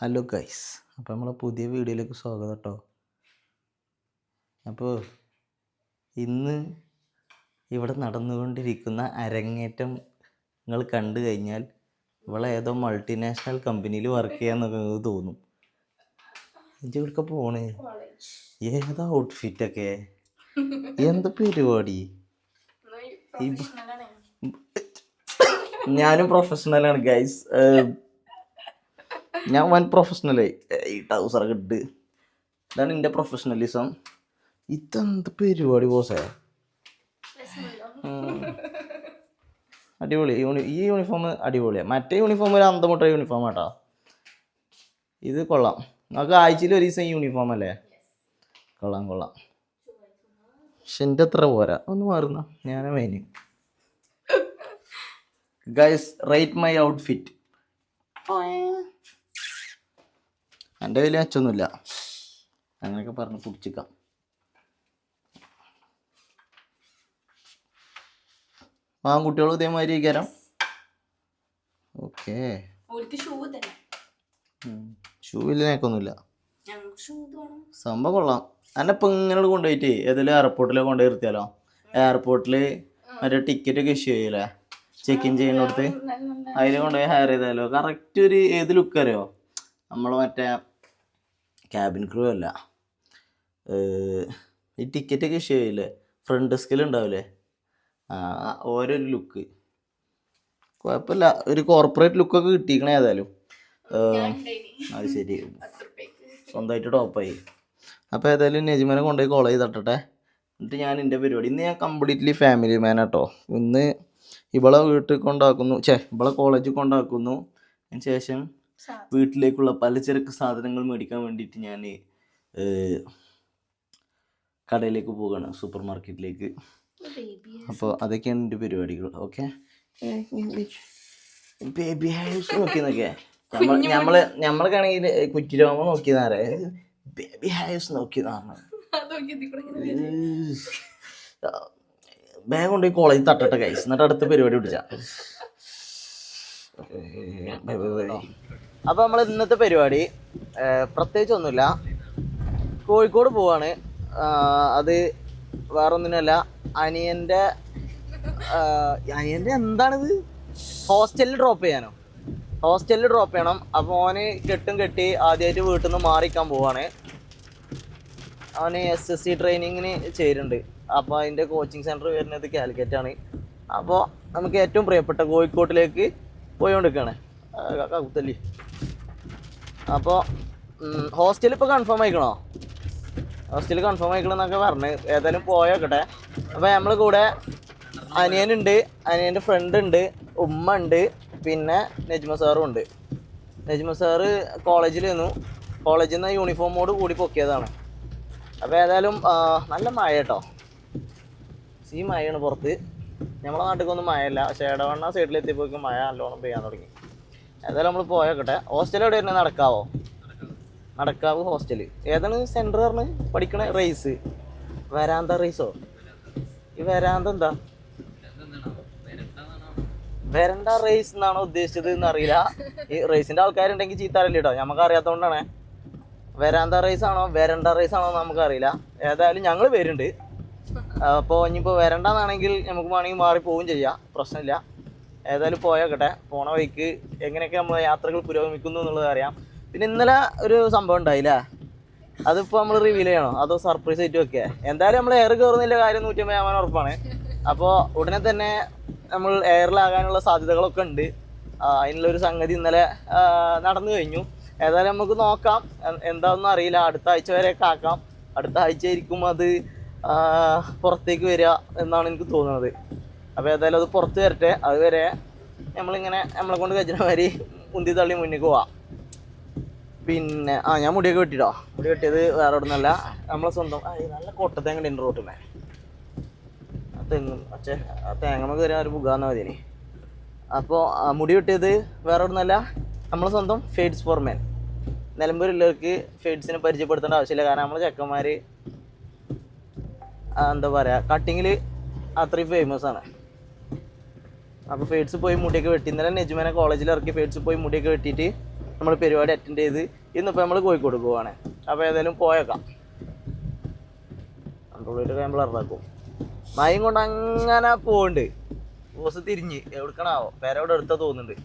Hello guys അപ്പോൾ നമ്മളെ പുതിയ വീഡിയോയിലേക്ക് സ്വാഗതം കേട്ടോ അപ്പോൾ ഇന്ന് ഇവിടെ നടന്നുകൊണ്ടിരിക്കുന്ന അരങ്ങേറ്റം നിങ്ങൾ കണ്ടു കഴിഞ്ഞാൽ ഇവിടെ ഏതോ മൾട്ടിനാഷണൽ കമ്പനിയിൽ വർക്ക് ചെയ്യാന്നൊക്കെ തോന്നും. ഇവിടൊക്കെ പോണ്? ഏതാ ഔട്ട്ഫിറ്റൊക്കെ എന്താ പരിപാടി? ഞാനും പ്രൊഫഷണലാണ് ഗൈസ് ഞാൻ വൻ പ്രൊഫഷണലായി ഈ ഒക്കെ ഇട്ട്. ഇതാണ് എന്റെ പ്രൊഫഷണലിസം ഇതെന്ത് പരിപാടി ഉം. അടിപൊളി. യൂണി ഈ യൂണിഫോം അടിപൊളിയാണ് മറ്റേ യൂണിഫോം ഒരു അന്തമുട്ട യൂണിഫോം ആട്ടോ. ഇത് കൊള്ളാം. നമുക്ക് ആഴ്ചയിൽ ഒരു ദിവസം യൂണിഫോം അല്ലേ? കൊള്ളാം കൊള്ളാം. പക്ഷെ എന്റെ അത്ര പോരാ. ഒന്ന് മാറുന്ന. ഞാനാ main guys rate my outfit എന്റെ കയ്യിൽ അച്ചൊന്നുമില്ല. അങ്ങനെയൊക്കെ പറഞ്ഞ് കുടിച്ചിക്കാം. ആൺകുട്ടികളും ഇതേമാതിരി ഇരിക്കാരം? ഓക്കെ. ഷൂ ഇല്ല നേക്കൊന്നുമില്ല ഞങ്ങൾക്ക് ഷൂ വേണം. സംഭവം കൊള്ളാം. എന്നെ ഇപ്പം ഇങ്ങനെ കൊണ്ടുപോയിട്ട് ഏതെങ്കിലും എയർപോർട്ടിൽ കൊണ്ടുപോയി നിർത്തിയാലോ? എയർപോർട്ടിൽ മറ്റേ ടിക്കറ്റ് ഒക്കെ ഇഷ്യൂ ചെയ്യല്ലേ ചെക്ക് ഇൻ ചെയ്യുന്നിടത്ത്? അതിൽ കൊണ്ടുപോയി ഹയർ ചെയ്താലോ? കറക്റ്റ് ഒരു ഏത് ലുക്ക് അറിയോ? നമ്മൾ മറ്റേ ക്യാബിൻ ക്രൂ അല്ല. ഈ ടിക്കറ്റൊക്കെ ഇഷ്യൂ ചെയ്യില്ലേ ഫ്രണ്ട് ഡെസ്കിൽ ഉണ്ടാവില്ലേ ആ ഓരോ ലുക്ക് കുഴപ്പമില്ല ഒരു കോർപ്പറേറ്റ് ലുക്കൊക്കെ കിട്ടിക്കണേ ഏതായാലും. അത് ശരി. സ്വന്തമായിട്ട് ടോപ്പായി അപ്പോൾ ഏതായാലും നജിമനെ കൊണ്ടുപോയി കോളേജ് തട്ടട്ടെ എന്നിട്ട് ഞാൻ എന്റെ പരിപാടി. ഇന്ന് ഞാൻ കംപ്ലീറ്റ്ലി ഫാമിലി മാൻ ആട്ടോ. ഇന്ന് ഇവളെ വീട്ടിൽ കൊണ്ടാക്കുന്നു. ചേ ഇവളെ കോളേജിൽ കൊണ്ടാക്കുന്നു. അതിന് ശേഷം വീട്ടിലേക്കുള്ള പലചരക്ക് സാധനങ്ങൾ മേടിക്കാൻ വേണ്ടിയിട്ട് ഞാൻ കടയിലേക്ക് പോവുകയാണ് സൂപ്പർ മാർക്കറ്റിലേക്ക് അപ്പോൾ അതൊക്കെയാണ് എന്റെ പരിപാടികൾ ഓക്കെ? ബേബി ഹൈസ് നോക്കിയെന്നൊക്കെ നമ്മൾ നമ്മൾ നമ്മളൊക്കെയാണെങ്കിൽ കുറ്റിരോമ നോക്കിയതാരെ ബേബി ഹൈസ് നോക്കിയതാണ്. ബാഗ് കൊണ്ടുപോയി കോളേജിൽ തട്ടട്ടെ കൈസ് എന്നിട്ട് അടുത്ത പരിപാടി പിടിച്ച അപ്പൊ നമ്മൾ ഇന്നത്തെ പരിപാടി പ്രത്യേകിച്ച് ഒന്നുമില്ല കോഴിക്കോട് പോവാണ്. അത് വേറൊന്നിനല്ല അനിയന്റെ അനിയന്റെ എന്താണിത്? ഹോസ്റ്റലിൽ ഡ്രോപ്പ് ചെയ്യാനോ? ഹോസ്റ്റലിൽ ഡ്രോപ്പ് ചെയ്യണം. അപ്പോൾ ഓന് കെട്ടും കെട്ടി ആദ്യമായിട്ട് വീട്ടിൽ നിന്ന് മാറിക്കാൻ പോവാണ്. അവന് എസ് എസ് സി ട്രെയിനിങ്ങിന് ചേരുന്നുണ്ട്. അപ്പോൾ അതിന്റെ കോച്ചിങ് സെന്റർ വരുന്നത് കാലിക്കറ്റ് ആണ് അപ്പോൾ നമുക്ക് ഏറ്റവും പ്രിയപ്പെട്ട കോഴിക്കോട്ടിലേക്ക് പോയിക്കൊണ്ടിരിക്കുകയാണ് കകുത്തല്ലി അപ്പോൾ ഹോസ്റ്റൽ ഇപ്പോൾ കൺഫേം ആയിക്കണോ? ഹോസ്റ്റൽ കൺഫേം ആയിക്കണമെന്നൊക്കെ പറഞ്ഞ്. ഏതായാലും പോയോക്കട്ടെ അപ്പോൾ നമ്മൾ കൂടെ അനിയനുണ്ട് അനിയന്റെ ഫ്രണ്ട് ഉണ്ട് ഉമ്മ ഉണ്ട് പിന്നെ നജ്മ സാറും ഉണ്ട്. നജ്മ സാറ് കോളേജിൽ നിന്നു. കോളേജിൽ നിന്ന് യൂണിഫോമോട് കൂടി പൊക്കിയതാണ്. അപ്പോൾ ഏതായാലും നല്ല മഴ കേട്ടോ. സീ മഴയാണ് പുറത്ത്. നമ്മളെ നാട്ടിലൊന്നും മഴയല്ല. പക്ഷേ ഇടവണ്ണ സൈഡിലെത്തിയപ്പോഴേക്കും മഴ നല്ലോണം പെയ്യാൻ തുടങ്ങി. ഏതായാലും നമ്മൾ പോയോക്കട്ടെ. ഹോസ്റ്റൽ എവിടെ വരുന്നത് നടക്കാവോ? നടക്കാവ് ഹോസ്റ്റൽ ഏതാണ് സെന്റർ പറഞ്ഞ്? പഠിക്കണ റേസ് വരാന്ത റേസോ ഈ വരാന്ത എന്താ? വരണ്ട റേസ് എന്നാണോ ഉദ്ദേശിച്ചത് എന്ന് അറിയില്ല ഈ റേസിന്റെ ആൾക്കാരുണ്ടെങ്കിൽ ചീത്താറില്ല കേട്ടോ നമുക്ക് അറിയാത്തതുകൊണ്ടാണ് വരാന്ത റേസ് ആണോ? വരണ്ട റേസ് ആണോ നമുക്കറിയില്ല ഏതായാലും ഞങ്ങൾ വരുന്നുണ്ട്. അപ്പോൾ ഇനിയിപ്പോൾ വരണ്ടെന്നാണെങ്കിൽ നമുക്ക് വേണമെങ്കിൽ മാറി പോവുകയും ചെയ്യാം. പ്രശ്നമില്ല. ഏതായാലും പോയോക്കട്ടെ. പോണ വഴിക്ക് എങ്ങനെയൊക്കെ നമ്മൾ യാത്രകൾ പുരോഗമിക്കുന്നു എന്നുള്ളത് അറിയാം. പിന്നെ ഇന്നലെ ഒരു സംഭവം ഉണ്ടായില്ലേ? അതിപ്പോൾ നമ്മൾ റിവീൽ ചെയ്യണോ? അതോ സർപ്രൈസ് ആയിട്ട് വെക്കുക എന്തായാലും നമ്മൾ എയർ കയറുന്നില്ല കാര്യം നൂറ്റമ്പത് ശതമാനം ഉറപ്പാണ്. അപ്പോൾ ഉടനെ തന്നെ നമ്മൾ എയറിലാകാനുള്ള സാധ്യതകളൊക്കെ ഉണ്ട്. അതിനുള്ള ഒരു സംഗതി ഇന്നലെ നടന്നു കഴിഞ്ഞു. ഏതായാലും നമുക്ക് നോക്കാം. എന്താണെന്ന് അറിയില്ല. അടുത്ത ആഴ്ച വരെ കാക്കാം അടുത്ത ആഴ്ച ആയിരിക്കും അത് പുറത്തേക്ക് വരിക എന്നാണ് എനിക്ക് തോന്നുന്നത്. അപ്പോൾ ഏതായാലും അത് പുറത്ത് വരട്ടെ. അതുവരെ നമ്മളിങ്ങനെ നമ്മളെ കൊണ്ട് കഴിച്ച മാതിരി ഉന്തി തള്ളി മുന്നിലേക്ക് പോവാം. പിന്നെ ആ ഞാൻ മുടിയൊക്കെ വെട്ടിട്ടോ. മുടി വെട്ടിയത് വേറെ അവിടെ നിന്നല്ല നമ്മളെ സ്വന്തം നല്ല കൊട്ട കൊട്ടത്തേങ്ങ ഉണ്ട് റോട്ടിമേ ആ തെങ്ങും പക്ഷേ ആ തേങ്ങമ്മ കയറി ഒരു പുകാന്നാ മതി അപ്പോൾ മുടി വെട്ടിയത് വേറെ അവിടെ നിന്നല്ല നമ്മളെ സ്വന്തം ഫേഡ്സ് ഫോർ മെൻ നിലമ്പൂരുള്ളവർക്ക് ഫേഡ്സിനെ പരിചയപ്പെടുത്തേണ്ട ആവശ്യമില്ല. കാരണം നമ്മളെ ചെക്കന്മാർ എന്താ പറയുക കട്ടിങ്ങിൽ അത്രയും ഫേമസ് ആണ്. അപ്പോൾ ഫേഡ്സ് പോയി മുടിയൊക്കെ വെട്ടി. ഇന്നലെ നെജ്മനെ കോളേജിൽ ഇറക്കി ഫേഡ്സ് പോയി മുടിയൊക്കെ വെട്ടിയിട്ട് നമ്മൾ പരിപാടി അറ്റൻഡ് ചെയ്ത് ഇന്നിപ്പോൾ നമ്മൾ കോഴിക്കോട് പോവാണ്. അപ്പോൾ ഏതായാലും പോയേക്കാം. കൺട്രോളിട്ട് നമ്മൾ ഇറക്കും. മയം കൊണ്ട് അങ്ങനെ പോവുണ്ട്. ബോസ് തിരിഞ്ഞ്. എവിടുക്കണാവോ? പേരോടെ എടുത്താ തോന്നുന്നുണ്ട്.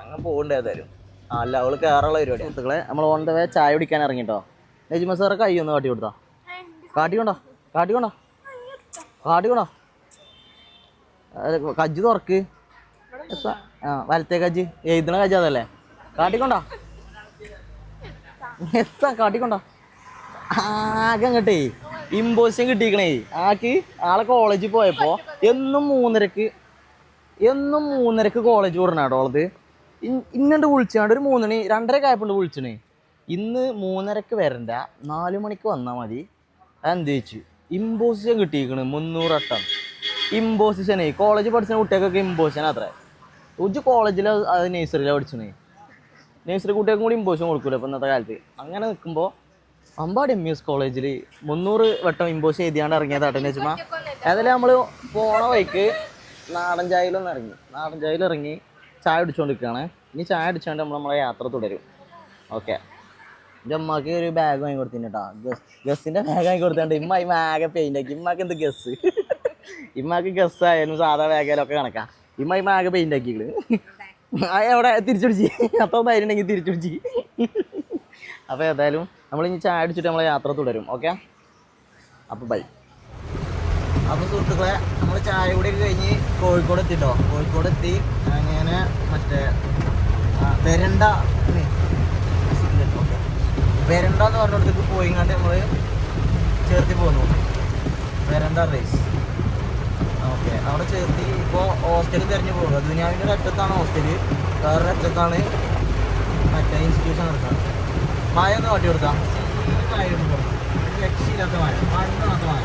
അങ്ങനെ പോകണ്ട ഏതായാലും. ആ, അല്ല അവൾ കയറുള്ള പരിപാടി സുഹൃത്തുക്കളെ നമ്മൾ ഓൺ ദ വേ ചായ കുടിക്കാൻ ഇറങ്ങിട്ടോ നജിമ സാറെ കൈ ഒന്ന് കാട്ടി കൊടുത്താ. കാട്ടിക്കൊണ്ടോ കാട്ടിക്കൊണ്ടോ കാട്ടിക്കൊണ്ടോ കജ്ജ് തുറക്ക്. ആ വലത്തെ കജ്ജ്. എഴുതണ കജ്ജ് അതല്ലേ? കാട്ടിക്കൊണ്ടോ? എത്താ കാട്ടിക്കൊണ്ടോ? ആകെ അങ്ങട്ടേ. ഇമ്പോസിഷൻ കിട്ടിയിക്കണേ ആക്ക് ആളെ കോളേജിൽ പോയപ്പോ എന്നും മൂന്നരക്ക് എന്നും മൂന്നരക്ക് കോളേജ് വിടണം കേട്ടോ അവളത് ഇന്നണ്ട് വിളിച്ചാണ്ട് ഒരു മൂന്നണി രണ്ടരക്ക് ആയപ്പോണ്ട് വിളിച്ചണേ. ഇന്ന് മൂന്നരക്ക് വരണ്ട. നാല് മണിക്ക് വന്നാൽ മതി. അതെന്ത് ചോദിച്ചു? ഇമ്പോസിഷൻ കിട്ടിയിരിക്കണ് മുന്നൂറ് വട്ടം. ഇമ്പോസിഷനേ കോളേജ് പഠിച്ച കുട്ടികൾക്കൊക്കെ ഇമ്പോസിഷൻ അത്ര ഉജ്ജ് കോളേജിൽ അത് നേഴ്സറിയിലാണ് പഠിച്ചണേ. നേഴ്സറി കുട്ടികൾക്കും കൂടി ഇമ്പോസിഷൻ കൊടുക്കൂല ഇപ്പം ഇന്നത്തെ കാലത്ത്. അങ്ങനെ നിൽക്കുമ്പോൾ അമ്പാടി എം എസ് കോളേജിൽ മുന്നൂറ് വട്ടം ഇമ്പോസ് എഴുതിയാണ്ട് ഇറങ്ങിയതാട്ടെന്ന് വെച്ചാൽ ഏതായാലും നമ്മൾ പോണ വഴിക്ക് നാടൻ ചായയിലൊന്ന് ഇറങ്ങി. നാടൻ ചായയിൽ ഇറങ്ങി ചായ അടിച്ചുകൊണ്ടിരിക്കുകയാണ് ഇനി ചായ അടിച്ചുകൊണ്ട് നമ്മൾ നമ്മളെ യാത്ര തുടരും. ഓക്കെ. എന്റെ അമ്മയ്ക്ക് ഒരു ബാഗ് വാങ്ങി കൊടുത്തിട്ടാ ഗസ് ഗസ്സിന്റെ ബാഗ് വാങ്ങി കൊടുത്തിട്ടുണ്ട് ഇമ്മ ഈ ബാഗ് പെയിന്റ് ആക്കി. ഇമ്മക്ക് എന്ത് ഗസ്? ഇമ്മക്ക് ഗസ് ആയാലും സാധാ വേഗയിലും ഒക്കെ കണക്കാം. ഇമ്മ ഇമ്മ ആകെ പെയിന്റ് ആക്കിയത് എവിടെ? തിരിച്ചുപിടിച്ച് അത്ര ധൈര്യം ഉണ്ടെങ്കിൽ തിരിച്ചുപിടിച്ച് അപ്പോൾ ഏതായാലും നമ്മൾ ഇനി ചായ അടിച്ചിട്ട് നമ്മളെ യാത്ര തുടരും. ഓക്കെ അപ്പോൾ ബൈ അപ്പോൾ സുഹൃത്തുക്കളെ നമ്മൾ ചായ കൂടി കഴിഞ്ഞ് കോഴിക്കോട് എത്തിട്ടോ? കോഴിക്കോട് എത്തി. അങ്ങനെ മറ്റേ വരണ്ട? വരണ്ട എന്ന് പറഞ്ഞിടത്തേക്ക് പോയിങ്ങാണ്ട് നമ്മൾ ചേർത്തി പോന്നു. വരണ്ട റേസ് ഓക്കെ അവിടെ ചേർത്തി ഇപ്പോൾ ഹോസ്റ്റൽ തിരഞ്ഞു പോകുന്നു. ദുനിയാവിന്റെ ഒരു അറ്റത്താണ് ഹോസ്റ്റൽ. വേറൊരു അറ്റത്താണ് മറ്റേ ഇൻസ്റ്റിറ്റ്യൂഷൻ നടക്കുന്നത്. മായ ഒന്ന് കാട്ടി കൊടുക്കാം. രക്ഷയില്ലാത്ത മായ മണ്ണാത്ത മായ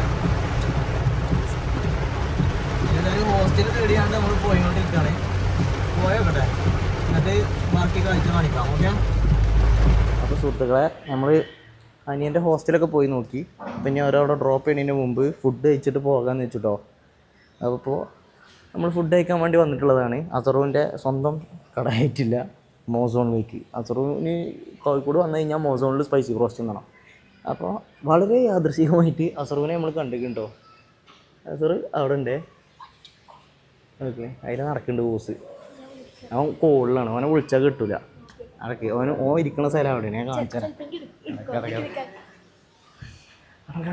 ഏതായാലും ഹോസ്റ്റൽ നമ്മൾ പോയിക്കൊണ്ടിരിക്കുകയാണ്. പോയോട്ടെ എന്നിട്ട് ബാക്കി കാഴ്ച കാണിക്കാം. ഓക്കെ? അപ്പോൾ സുഹൃത്തുക്കളെ നമ്മൾ അനിയന്റെ ഹോസ്റ്റലൊക്കെ പോയി നോക്കി. പിന്നെ അവരവിടെ ഡ്രോപ്പ് ചെയ്യുന്നതിന് മുമ്പ് ഫുഡ് കഴിച്ചിട്ട് പോകാമെന്ന് വെച്ചിട്ടോ. അപ്പോൾ നമ്മൾ ഫുഡ് കഴിക്കാൻ വേണ്ടി വന്നിട്ടുള്ളതാണ്. അസറുവിന്റെ സ്വന്തം കടയായിട്ടില്ല മോസോണിലേക്ക് അസറുവിന് കോഴിക്കോട് വന്നു കഴിഞ്ഞാൽ മോസോണിൽ സ്പൈസി റോസ്റ്റ് എന്നാണ് അപ്പോൾ വളരെ യാദൃശികമായിട്ട് അസറുവിനെ നമ്മൾ കണ്ടിട്ടുണ്ടോ അസറ് അവിടെ ഉണ്ട് ഓക്കെ അതിൽ നടക്കുന്നുണ്ട് ബോസ്. അവൻ കോളിലാണ് അവനെ വിളിച്ചാൽ കിട്ടൂല. അടക്ക് അവന് ഓ ഇരിക്കുന്ന സ്ഥലം അവിടെ ഞാൻ കാണിച്ചാൽ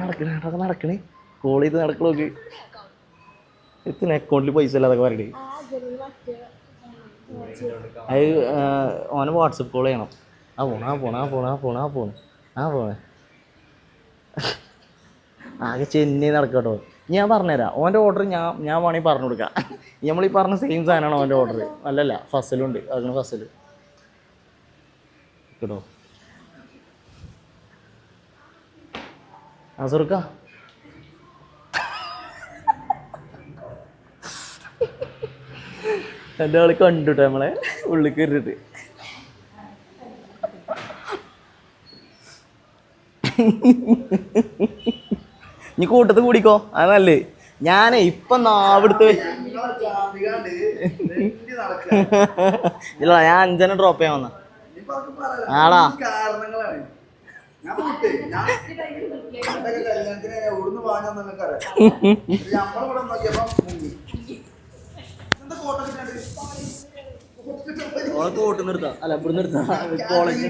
നടക്കണേ നടക്കണേ കോൾ ചെയ്ത് നടക്കണോക്ക് എത്തിന് അക്കൗണ്ടിൽ പൈസ ഇല്ല അതൊക്കെ പറയണേ അത് ഓനെ വാട്സപ്പ് കോൾ ചെയ്യണം. ആ പോണ ആ പോണ ആ പോണ ആ പോണ ആ പോണ ആ പോണേ ആകെ ചെന്നൈ നടക്കട്ടോ. ഞാൻ പറഞ്ഞുതരാം. ഓന്റെ ഓർഡർ ഞാൻ ഞാൻ വേണമെങ്കിൽ പറഞ്ഞു കൊടുക്കാം. നമ്മൾ ഈ പറഞ്ഞ സെയിം സാധനമാണ് ഓന്റെ ഓർഡർ അല്ലല്ല ഫസലുണ്ട് അതിന് ഫസൽ കേട്ടോ ആ എന്റെ ആൾ കണ്ടുട്ടോ നമ്മളെ ഉള്ളിൽ കയറിട്ട് നീ കൂട്ടത്ത് കൂടിക്കോ. അത് നല്ലേ ഞാനേ ഇപ്പൊ നാവിടുത്ത് ഇല്ല ഞാൻ അഞ്ചന ഡ്രോപ്പ് ചെയ്യാൻ വന്ന. ആടാ. കാരണങ്ങളാണ് ഞാൻ ഓളെ കൂട്ട് നിർത്താം അല്ല ഇവിടെ നിർത്താം കോളേജ്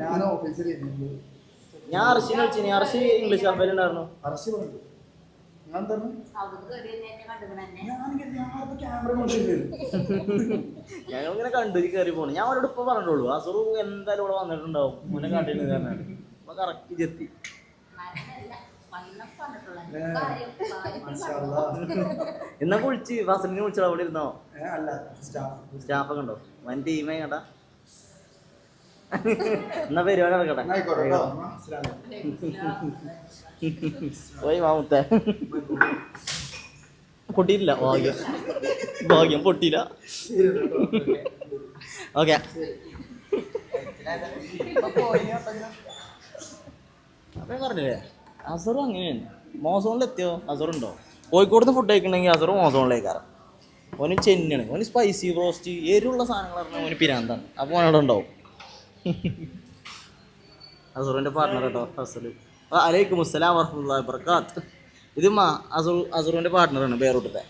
ഞാൻ ഓഫീസിൽ ഞാൻ അർഷിനെ വിളിച്ചു അർഷി ഇംഗ്ലീഷ് കമ്പനി ഉണ്ടായിരുന്നു അറസ്റ്റ് പറഞ്ഞു ഞാൻ ഞങ്ങൾ ഇങ്ങനെ കണ്ടു കയറി പോണു. ഞാൻ അവരോട് ഇപ്പൊ പറഞ്ഞോളൂ അസുറു എന്തായാലും ഇവിടെ വന്നിട്ടുണ്ടാവും. മുന്നേ കണ്ടിട്ട് കാരണം അപ്പൊ കറക്റ്റ് ചെത്തി എന്നാ കുളിച്ച് ഫസലിനെ കുളിച്ചോ അവിടെ ഇരുന്നോ? അല്ല സ്റ്റാഫ്. സ്റ്റാഫൊക്കെ ഉണ്ടോ? വൻ ടീമേ കണ്ട എന്നാ പരിപാടി നടക്കട്ടെ കേട്ടോ. പോയി മാമുത്ത. പൊട്ടിയില്ല ഭാഗ്യം. ഭാഗ്യം പൊട്ടിയില്ല. കേട്ടോ. ഓക്കെ അപ്പൊ പറഞ്ഞില്ലേ? അസറും അങ്ങനെയാണ്. മോസോണിലെത്തിയോ? അസറുണ്ടോ കോഴിക്കോട് ഫുഡ് കഴിക്കണമെങ്കിൽ അസറ് മോസോണിലേക്കാരം ഓന് ചെന്നാണ്. ഓന് സ്പൈസി റോസ്റ്റ് എരിവുള്ള സാധനങ്ങൾ പറഞ്ഞാൽ ഓന് പിരാന്താണ്. അപ്പോൾ അവിടെ ഉണ്ടാവും. അസറുവിന്റെ പാർട്ണർ കേട്ടോ ഫസൽ അലൈക്കും അസ്സലാം വർഹമുല്ലാ വർക്കാത്ത് ഇത് മാ അസറു അസറുവിന്റെ പാർട്ട്ണറാണ് ബേറൂട്ടത്തെ.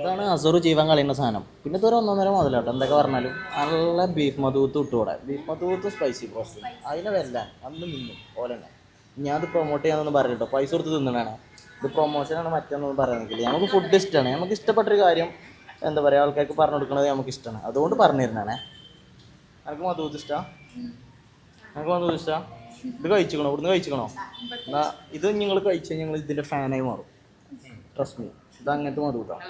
ഇതാണ് അസറു ജീവൻ കളയുന്ന സാധനം. പിന്നെ ഇതൊരു ഒന്നൊന്നര മുതലാട്ടോ എന്തൊക്കെ പറഞ്ഞാലും നല്ല ബീഫ് മധൂത്ത് ഇട്ടുകൂടെ ബീഫ് മധൂത്ത് സ്പൈസി റോസ്റ്റ് അതിനെ വെല്ലാൻ അന്ന് നിന്നു. ഓലെന്നെ. ഞാൻ അത് പ്രൊമോട്ട് ചെയ്യാനൊന്നും കേട്ടോ പൈസ കൊടുത്ത് തിന്നണേ ഇത് പ്രൊമോഷനാണ് മറ്റൊന്നും പറയുന്നില്ല നമുക്ക് ഫുഡ് ഇഷ്ടമാണ് നമുക്ക് ഇഷ്ടപ്പെട്ട ഒരു കാര്യം എന്താ പറയുക ആൾക്കാർക്ക് പറഞ്ഞു കൊടുക്കുന്നത് നമുക്ക് ഇഷ്ടമാണ് അതുകൊണ്ട് പറഞ്ഞു തരുന്നതാണേ എനിക്ക് മധൂത്ത് ഇഷ്ടമാണ് എനിക്ക് മധൂത്ത് ഇഷ്ടമാണ് ഇത് കഴിച്ചിക്കണോ? ഇവിടുന്ന് കഴിച്ചിക്കണോ? എന്നാ ഇത് നിങ്ങൾ കഴിച്ചാൽ ഞങ്ങൾ ഇതിന്റെ ഫാനായി മാറും. ട്രസ്റ്റ് മീ ഇത് അങ്ങനത്തെ മധുട്ടാണ്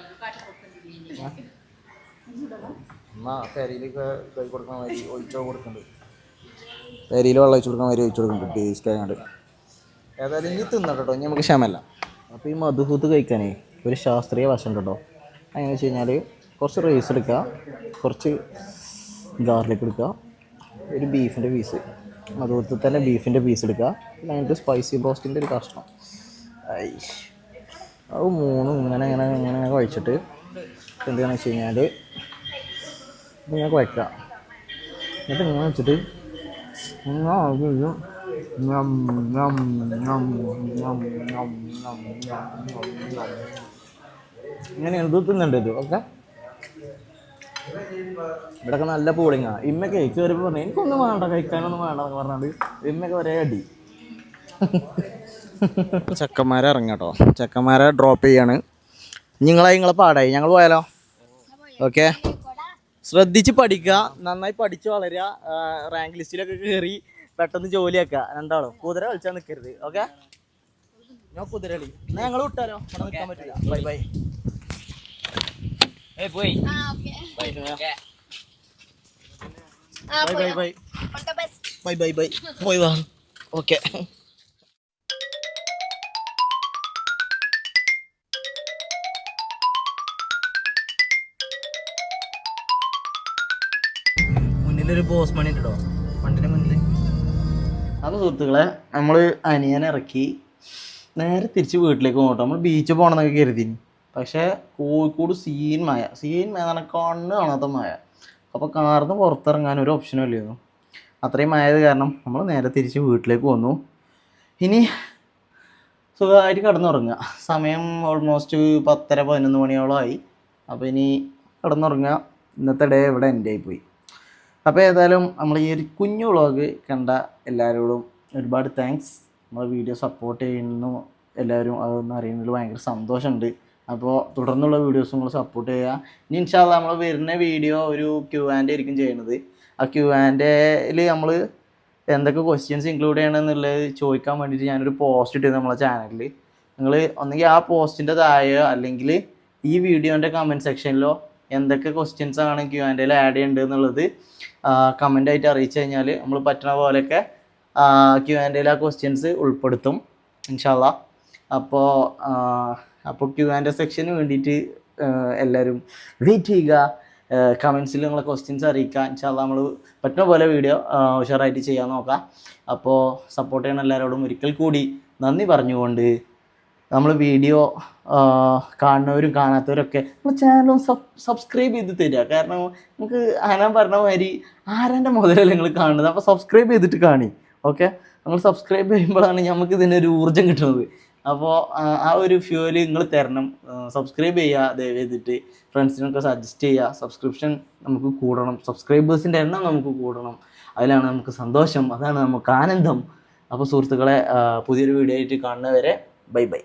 എന്നാ പെരയിലൊക്കെ കൈ കൊടുക്കണ മാതിരി ഒഴിച്ചോ കൊടുക്കുന്നുണ്ട് പെരയിൽ വെള്ളം ഒഴിച്ചു കൊടുക്കണ മാതിരി ഒഴിച്ചു കൊടുക്കുന്നുണ്ട് ടേസ്റ്റ് ആയതുകൊണ്ട് ഏതായാലും ഇനി തിന്നട്ടോ ഇനി നമുക്ക് ക്ഷമല്ല അപ്പോൾ ഈ മധുഹൂത്ത് കഴിക്കാനേ ഒരു ശാസ്ത്രീയ വശം കേട്ടോ. അങ്ങനെ വെച്ച് കഴിഞ്ഞാൽ കുറച്ച് റൈസ് എടുക്കുക കുറച്ച് ഗാർലിക് എടുക്കുക ഒരു ബീഫിന്റെ പീസ് മധുഹൂത്തിൽ തന്നെ ബീഫിന്റെ പീസ് എടുക്കുക. പിന്നെ അതിന്റെ സ്പൈസി ബ്രോസ്റ്റിന്റെ ഒരു കഷ്ണം. ഐ അത് മൂന്നും ഇങ്ങനെ ഇങ്ങനെ ഇങ്ങനെ ഇങ്ങനെ കഴിച്ചിട്ട് എന്താണെന്ന് വെച്ച് കഴിഞ്ഞാൽ ഇങ്ങനെ കുഴക്കുക എന്നിട്ട് ഇങ്ങനെ വെച്ചിട്ട് ഇങ്ങനെ Nom, nom, nom, nom, nom, nom, nom, nom. ഇങ്ങനെയാണ് ഇത് തിന്നുണ്ട് ഇത്. ഓക്കെ? ഇവിടെയൊക്കെ നല്ല പൂളിങ്ങാ ഇമ്മയൊക്കെ കയറിപ്പോൾ പറഞ്ഞു എനിക്കൊന്നും വേണ്ട കഴിക്കാനൊന്നും വേണ്ട എന്നൊക്കെ പറഞ്ഞാണ്ട് ഇമ്മയൊക്കെ ഒരേ അടി. ചെക്കന്മാരെ ഇറങ്ങട്ടോ ചെക്കന്മാരെ ഡ്രോപ്പ് ചെയ്യാണ്. നിങ്ങളെ നിങ്ങളെ പാടായി. ഞങ്ങൾ പോയാലോ? ഓക്കെ? ശ്രദ്ധിച്ച് പഠിക്കുക. നന്നായി പഠിച്ച് വളരുക. റാങ്ക് ലിസ്റ്റിലൊക്കെ കയറി പെട്ടെന്ന് ജോലിയാക്കുക രണ്ടാളും. കുതിര കളിച്ചാൽ നിൽക്കരുത് ഓക്കെ? ഞാൻ കുതിര കളി. എന്നാ ഞങ്ങൾ വിട്ടാലോ? ഇവിടെ നിൽക്കാൻ പറ്റില്ല ബൈ ബൈ. പോയി. Bye bye. Bye bye bye. Bye പോയി വാ. ഓക്കെ. മുന്നിലൊരു ബോസ് മണി ഉണ്ടോ വണ്ടിന്റെ മുന്നിൽ അപ്പോൾ സുഹൃത്തുക്കളെ നമ്മൾ അനിയനെ ഇറക്കി നേരെ തിരിച്ച് വീട്ടിലേക്ക് പോകട്ടോ. നമ്മൾ ബീച്ച് പോകണമെന്നൊക്കെ കരുതിന്. പക്ഷേ കോഴിക്കോട് സീൻ മായ സീൻ കണ്ണ് കാണാത്ത മായ അപ്പോൾ കാർന്ന് പുറത്തിറങ്ങാൻ ഒരു ഓപ്ഷനും ഇല്ലായിരുന്നു അത്രയും ആയത് കാരണം നമ്മൾ നേരെ തിരിച്ച് വീട്ടിലേക്ക് വന്നു. ഇനി സുഖമായിട്ട് കിടന്നുറങ്ങുക. സമയം ഓൾമോസ്റ്റ് പത്തര പതിനൊന്ന് മണിയോളമായി അപ്പോൾ ഇനി കിടന്നുറങ്ങുക. ഇന്നത്തെ ഡേ ഇവിടെ എന്റെ പോയി. അപ്പോൾ ഏതായാലും നമ്മൾ ഈ ഒരു കുഞ്ഞു വ്ളോഗ് കണ്ട എല്ലാവരോടും ഒരുപാട് താങ്ക്സ് നമ്മളെ വീഡിയോ സപ്പോർട്ട് ചെയ്യുന്നു. എല്ലാവരും അതൊന്നും അറിയുന്നതിൽ ഭയങ്കര സന്തോഷമുണ്ട്. അപ്പോൾ തുടർന്നുള്ള വീഡിയോസ് നമ്മൾ സപ്പോർട്ട് ചെയ്യുക. ഇനി ഇൻഷാല്ല നമ്മൾ വരുന്ന വീഡിയോ ഒരു ക്യൂ ആൻഡ് ആയിരിക്കും ചെയ്യുന്നത്. ആ ക്യൂ ആൻഡേയിൽ നമ്മൾ എന്തൊക്കെ ക്വസ്റ്റ്യൻസ് ഇൻക്ലൂഡ് ചെയ്യണമെന്നുള്ളത് ചോദിക്കാൻ വേണ്ടിയിട്ട് ഞാനൊരു പോസ്റ്റ് ഇട്ടു നമ്മളെ ചാനലിൽ നിങ്ങൾ ഒന്നെങ്കിൽ ആ പോസ്റ്റിന്റെ താഴെയോ അല്ലെങ്കിൽ ഈ വീഡിയോന്റെ കമന്റ് സെക്ഷനിലോ എന്തൊക്കെ ക്വസ്റ്റ്യൻസ് ആണ് ക്യൂ ആൻഡിൽ ആഡ് ചെയ്യേണ്ടത് എന്നുള്ളത് കമന്റ് ആയിട്ട് അറിയിച്ചു കഴിഞ്ഞാൽ നമ്മൾ പറ്റുന്ന പോലെയൊക്കെ ക്യൂ എയിൽ ആ ക്വസ്റ്റ്യൻസ് ഉൾപ്പെടുത്തും ഇൻഷാല്ല അപ്പോൾ അപ്പോൾ ക്യു ആൻഡ് സെക്ഷന് വേണ്ടിയിട്ട് എല്ലാവരും വെയിറ്റ് ചെയ്യുക. കമൻസിൽ നിങ്ങളെ ക്വസ്റ്റ്യൻസ് അറിയിക്കുക. ഇൻഷാല്ല നമ്മൾ പറ്റുന്ന പോലെ വീഡിയോ ഉഷാറായിട്ട് ചെയ്യാൻ നോക്കാം. അപ്പോൾ സപ്പോർട്ട് ചെയ്യുന്ന എല്ലാവരോടും ഒരിക്കൽ കൂടി നന്ദി പറഞ്ഞുകൊണ്ട് നമ്മൾ വീഡിയോ കാണുന്നവരും കാണാത്തവരൊക്കെ നമ്മൾ സബ് സബ്സ്ക്രൈബ് ചെയ്ത് തരിക കാരണം നമുക്ക് ആന പറഞ്ഞ മാതിരി ആരാന്റെ മുതലല്ല നിങ്ങൾ കാണുന്നത്? അപ്പോൾ സബ്സ്ക്രൈബ് ചെയ്തിട്ട് കാണി. ഓക്കെ നമ്മൾ സബ്സ്ക്രൈബ് ചെയ്യുമ്പോഴാണ് നമുക്ക് ഇതിനൊരു ഊർജം കിട്ടുന്നത്. അപ്പോൾ ആ ഒരു ഫ്യൂവൽ നിങ്ങൾ തരണം. സബ്സ്ക്രൈബ് ചെയ്യുക ചെയ്തിട്ട് ഫ്രണ്ട്സിനൊക്കെ സജസ്റ്റ് ചെയ്യുക സബ്സ്ക്രിപ്ഷൻ നമുക്ക് കൂടണം. സബ്സ്ക്രൈബേഴ്സിന്റെ എണ്ണം നമുക്ക് കൂടണം. അതിലാണ് നമുക്ക് സന്തോഷം. അതാണ് നമുക്ക് ആനന്ദം. അപ്പോൾ സുഹൃത്തുക്കളെ പുതിയൊരു വീഡിയോ ആയിട്ട് കാണുന്നവരെ ബൈ ബൈ